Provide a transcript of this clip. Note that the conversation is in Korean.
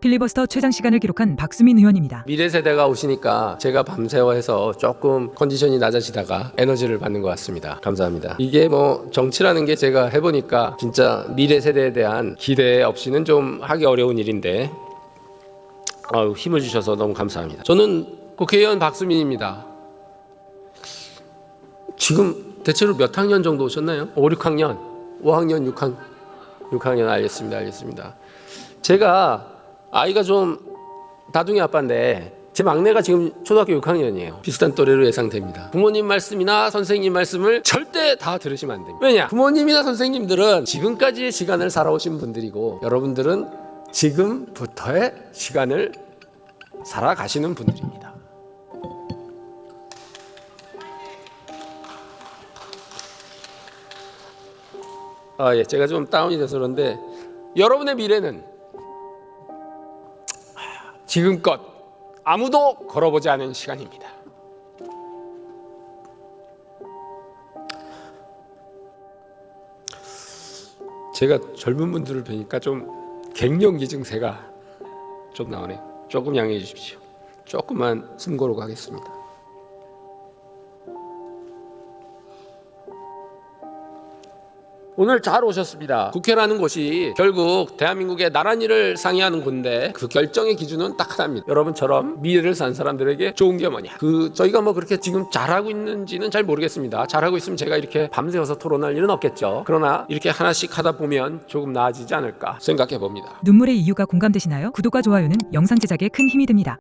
필리버스터 최장 시간을 기록한 박수민 의원입니다. 미래 세대가 오시니까 제가 밤새워 해서 조금 컨디션이 낮아지다가 에너지를 받는 것 같습니다. 감사합니다. 이게 뭐 정치라는 게 제가 해보니까 진짜 미래 세대에 대한 기대 없이는 좀 하기 어려운 일인데 아유, 힘을 주셔서 너무 감사합니다. 저는 국회의원 박수민입니다. 지금 대체로 몇 학년 정도 오셨나요? 5, 6학년, 5학년, 6학년, 6학년 알겠습니다. 알겠습니다. 제가 아이가 좀 다둥이 아빠인데 제 막내가 지금 초등학교 6학년이에요. 비슷한 또래로 예상됩니다. 부모님 말씀이나 선생님 말씀을 절대 다 들으시면 안 됩니다. 왜냐? 부모님이나 선생님들은 지금까지의 시간을 살아오신 분들이고 여러분들은 지금부터의 시간을 살아가시는 분들입니다. 아, 예. 제가 좀 다운이 돼서 그런데 여러분의 미래는 지금껏 아무도 걸어보지 않은 시간입니다. 제가 젊은 분들을 뵈니까 좀 갱년기 증세가 좀 나오네요. 조금 양해해 주십시오. 조금만 숨 고르고 하겠습니다. 오늘 잘 오셨습니다. 국회라는 곳이 결국 대한민국의 나란 일을 상의하는 곳인데 그 결정의 기준은 딱 하나입니다. 여러분처럼 미래를 산 사람들에게 좋은 게 뭐냐? 그 저희가 뭐 그렇게 지금 잘하고 있는지는 잘 모르겠습니다. 잘하고 있으면 제가 이렇게 밤새워서 토론할 일은 없겠죠. 그러나 이렇게 하나씩 하다 보면 조금 나아지지 않을까 생각해 봅니다. 눈물의 이유가 공감되시나요? 구독과 좋아요는 영상 제작에 큰 힘이 됩니다.